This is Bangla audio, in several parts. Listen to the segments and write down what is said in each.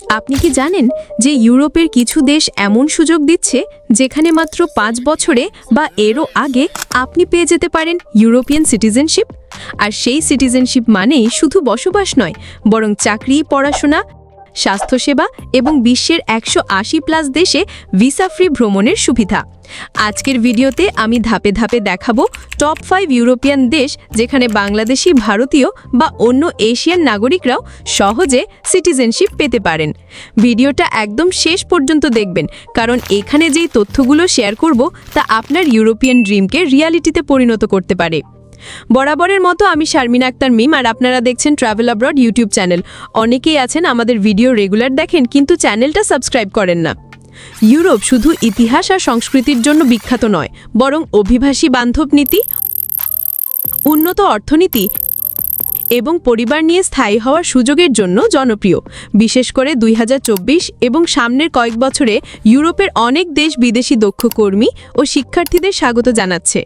আপনি কি জানেন যে ইউরোপের কিছু দেশ এমন সুযোগ দিচ্ছে যেখানে মাত্র পাঁচ বছরে বা এরও আগে আপনি পেয়ে যেতে পারেন ইউরোপিয়ান সিটিজেনশিপ? আর সেই সিটিজেনশিপ মানেই শুধু বসবাস নয়, বরং চাকরি, পড়াশোনা, স্বাস্থ্যসেবা এবং বিশ্বের একশো আশি প্লাস দেশে ভিসা ফ্রি ভ্রমণের সুবিধা। আজকের ভিডিওতে আমি ধাপে ধাপে দেখাবো টপ ফাইভ ইউরোপিয়ান দেশ যেখানে বাংলাদেশি ভারতীয় বা অন্য এশিয়ান নাগরিকরাও সহজে সিটিজেনশিপ পেতে পারেন। ভিডিওটা একদম শেষ পর্যন্ত দেখবেন, কারণ এখানে যেই তথ্যগুলো শেয়ার করব তা আপনার ইউরোপিয়ান ড্রিমকে রিয়ালিটিতে পরিণত করতে পারে। বরাবরের মতো আমি শারমিনা আক্তার মিম আর আপনারা দেখছেন ট্রাভেল অ্যাব্রড ইউটিউব চ্যানেল অনেকেই আছেন আমাদের ভিডিও রেগুলার দেখেন, কিন্তু চ্যানেলটা সাবস্ক্রাইব করেন না। ইউরোপ শুধু ইতিহাস আর সংস্কৃতির জন্য বিখ্যাত নয়, বরং অভিবাসী বান্ধব নীতি, উন্নত অর্থনীতি এবং পরিবার নিয়ে স্থায়ী হওয়ার সুযোগের জন্য জনপ্রিয়। বিশেষ করে দুই হাজার চব্বিশ এবং সামনের কয়েক বছরে ইউরোপের অনেক দেশ বিদেশি দক্ষ কর্মী ও শিক্ষার্থীদের স্বাগত জানাচ্ছে।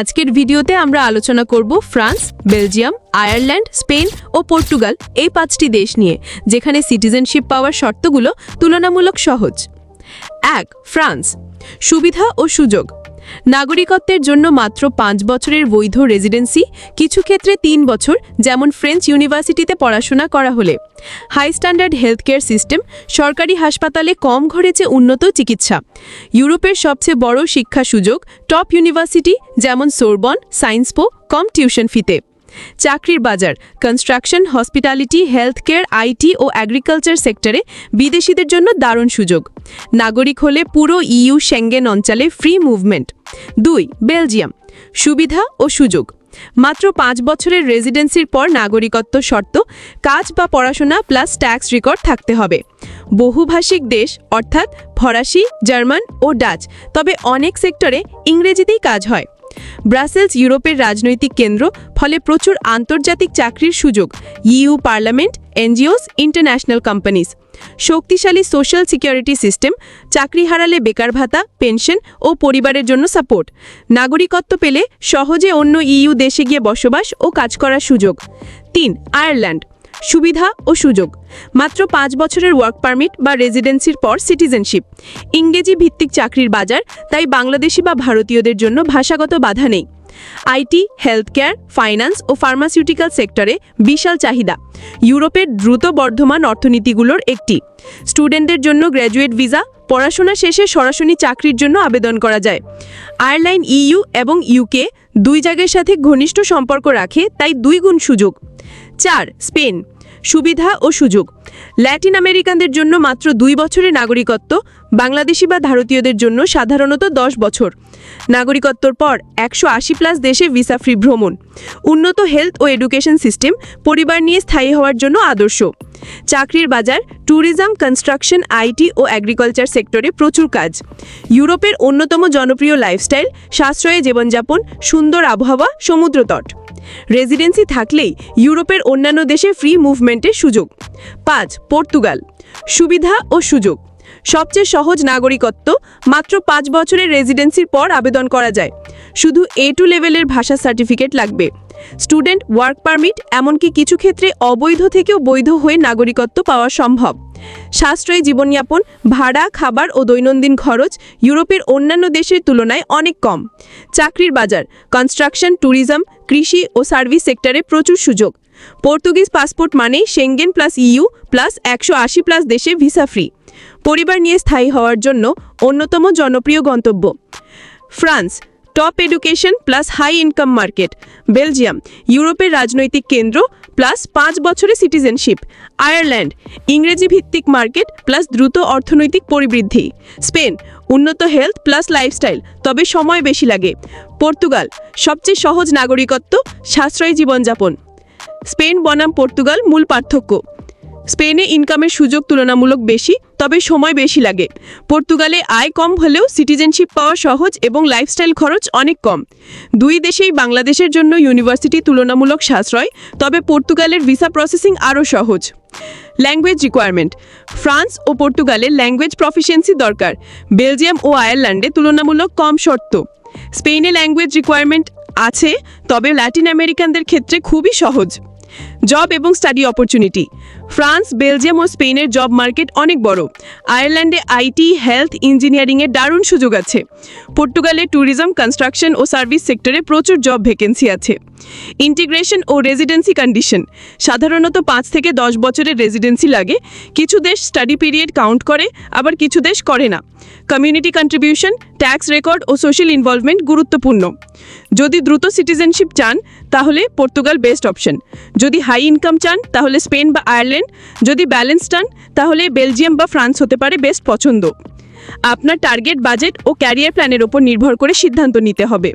আজকের ভিডিওতে আমরা আলোচনা করব ফ্রান্স, বেলজিয়াম, আয়ারল্যান্ড, স্পেন ও পর্তুগাল এই পাঁচটি দেশ নিয়ে, যেখানে সিটিজেনশিপ পাওয়ার শর্তগুলো তুলনামূলক সহজ। এক, ফ্রান্স। সুবিধা ও সুযোগ। নাগরিকত্বের জন্য মাত্র পাঁচ বছরের বৈধ রেজিডেন্সি কিছু ক্ষেত্রে তিন বছর, যেমন ফ্রেঞ্চ ইউনিভার্সিটিতে পড়াশোনা করা হলে। High standard health care system সরকারি হাসপাতালে কম খরচে উন্নত চিকিৎসা। ইউরোপের সবচেয়ে বড় শিক্ষা সুযোগ টপ ইউনিভার্সিটি যেমন সোরবন সায়েন্সপো কম টিউশন ফিতে চাকরির বাজার construction hospitality health care IT O agriculture সেক্টরে বিদেশিদের জন্য দারুণ সুযোগ। নাগরিক হলে পুরো ইইউ সেঙ্গেন অঞ্চলে ফ্রি মুভমেন্ট দুই বেলজিয়াম সুবিধা ও সুযোগ। মাত্র পাঁচ বছরের রেজিডেন্সির পর নাগরিকত্ব শর্ত, কাজ বা পড়াশোনা প্লাস ট্যাক্স রেকর্ড থাকতে হবে। বহুভাষিক দেশ, অর্থাৎ ফরাসি, জার্মান ও ডাচ, তবে অনেক সেক্টরে ইংরেজিতেই কাজ হয়। ব্রাসেলস ইউরোপের রাজনৈতিক কেন্দ্র, ফলে প্রচুর আন্তর্জাতিক চাকরির সুযোগ, EU parliament, NGOs, international companies শক্তিশালী সোশ্যাল সিকিউরিটি সিস্টেম, চাকরি হারালে বেকার ভাতা, পেনশন ও পরিবারের জন্য সাপোর্ট। নাগরিকত্ব পেলে সহজে অন্য ইইউ দেশে গিয়ে বসবাস ও কাজ করার সুযোগ। তিন, আয়ারল্যান্ড। সুবিধা ও সুযোগ। মাত্র পাঁচ বছরের ওয়ার্ক পারমিট বা রেজিডেন্সির পর সিটিজেনশিপ ইংরেজি ভিত্তিক চাকরির বাজার, তাই বাংলাদেশি বা ভারতীয়দের জন্য ভাষাগত বাধা নেই। আইটি হেলথ কেয়ার ফাইন্যান্স ও ফার্মাসিউটিক্যাল সেক্টরে বিশাল চাহিদা। ইউরোপের দ্রুত বর্ধমান অর্থনীতিগুলোর একটি। স্টুডেন্টদের জন্য গ্র্যাজুয়েট ভিসা পড়াশোনা শেষে সরাসরি চাকরির জন্য আবেদন করা যায়। আয়ারলাইন ইইউ এবং ইউকে দুই জায়গার সাথে ঘনিষ্ঠ সম্পর্ক রাখে, তাই দুই গুণ সুযোগ। চার, স্পেন। সুবিধা ও সুযোগ। ল্যাটিন আমেরিকানদের জন্য মাত্র দুই বছরের নাগরিকত্ব, বাংলাদেশি বা ভারতীয়দের জন্য সাধারণত দশ বছর। নাগরিকত্বর পর একশো আশি প্লাস দেশে ভিসা ফ্রি ভ্রমণ। উন্নত হেলথ ও এডুকেশন সিস্টেম পরিবার নিয়ে স্থায়ী হওয়ার জন্য আদর্শ। চাকরির বাজার ট্যুরিজম কনস্ট্রাকশন আইটি ও অ্যাগ্রিকালচার সেক্টরে প্রচুর কাজ। ইউরোপের অন্যতম জনপ্রিয় লাইফস্টাইল সাশ্রয়ী জীবনযাপন, সুন্দর আবহাওয়া, সমুদ্রতট। রেজিডেন্সি থাকলেই ইউরোপের অন্যান্য দেশে ফ্রি মুভমেন্টের সুযোগ। পাঁচ, পর্তুগাল। সুবিধা ও সুযোগ। সবচেয়ে সহজ নাগরিকত্ব, মাত্র পাঁচ বছরের রেজিডেন্সির পর আবেদন করা যায়। শুধু এ টু লেভেলের ভাষা সার্টিফিকেট লাগবে। স্টুডেন্ট ওয়ার্ক পারমিট, এমনকি কিছু ক্ষেত্রে অবৈধ থেকেও বৈধ হয়ে নাগরিকত্ব পাওয়া সম্ভব। সাশ্রয়ী জীবনযাপন, ভাড়া, খাবার ও দৈনন্দিন খরচ ইউরোপের অন্যান্য দেশের তুলনায় অনেক কম। চাকরির বাজার কনস্ট্রাকশন ট্যুরিজম কৃষি ও সার্ভিস সেক্টরে প্রচুর সুযোগ। পর্তুগিজ পাসপোর্ট মানেই সেঙ্গেন প্লাস ইইউ প্লাস একশো আশি প্লাস দেশে ভিসা ফ্রি পরিবার নিয়ে স্থায়ী হওয়ার জন্য অন্যতম জনপ্রিয় গন্তব্য। France top education plus high income market Belgium ইউরোপের রাজনৈতিক কেন্দ্র প্লাস পাঁচ বছরের সিটিজেনশিপ আয়ারল্যান্ড ইংরেজি ভিত্তিক মার্কেট প্লাস দ্রুত অর্থনৈতিক পরিবৃদ্ধি. স্পেন উন্নত হেলথ প্লাস লাইফস্টাইল তবে সময় বেশি লাগে। পর্তুগাল সবচেয়ে সহজ নাগরিকত্ব, সাশ্রয়ী জীবনযাপন. স্পেন বনাম পর্তুগাল মূল পার্থক্য। স্পেনে ইনকামের সুযোগ তুলনামূলক বেশি, তবে সময় বেশি লাগে। পর্তুগালে আয় কম হলেও সিটিজেনশিপ পাওয়া সহজ এবং লাইফস্টাইল খরচ অনেক কম। দুই দেশেই বাংলাদেশের জন্য ইউনিভার্সিটি তুলনামূলক সাশ্রয়, তবে পর্তুগালের ভিসা প্রসেসিং আরও সহজ। Language requirement. ফ্রান্স ও পর্তুগালে ল্যাঙ্গুয়েজ প্রফিসিয়েন্সি দরকার। বেলজিয়াম ও আয়ারল্যান্ডে তুলনামূলক কম শর্ত। স্পেনে ল্যাঙ্গুয়েজ রিকোয়ারমেন্ট আছে, তবে ল্যাটিন আমেরিকানদের ক্ষেত্রে খুবই সহজ। জব এবং স্টাডি অপরচুনিটি ফ্রান্স বেলজিয়াম ও স্পেনের জব মার্কেট অনেক বড়। আয়ারল্যান্ডে আইটি হেলথ ইঞ্জিনিয়ারিংয়ের দারুণ সুযোগ আছে। পর্তুগালে ট্যুরিজম কনস্ট্রাকশন ও সার্ভিস সেক্টরে প্রচুর জব ভ্যাকেন্সি আছে। ইন্টিগ্রেশন ও রেজিডেন্সি কন্ডিশন সাধারণত পাঁচ থেকে দশ বছরের রেজিডেন্সি লাগে। কিছু দেশ স্টাডি পিরিয়ড কাউন্ট করে, আবার কিছু দেশ করে না। কমিউনিটি কন্ট্রিবিউশন ট্যাক্স রেকর্ড ও সোশ্যাল ইনভলভমেন্ট গুরুত্বপূর্ণ। যদি দ্রুত সিটিজেনশিপ চান, তাহলে পর্তুগাল বেস্ট অপশন যদি হাই ইনকাম চান, তাহলে স্পেন বা আয়ারল্যান্ড যদি ব্যালেন্স চান তাহলে বেলজিয়াম বা ফ্রান্স হতে পারে বেস্ট পছন্দ। আপনার টার্গেট বাজেট ও ক্যারিয়ার প্ল্যানের ওপর নির্ভর করে সিদ্ধান্ত নিতে হবে।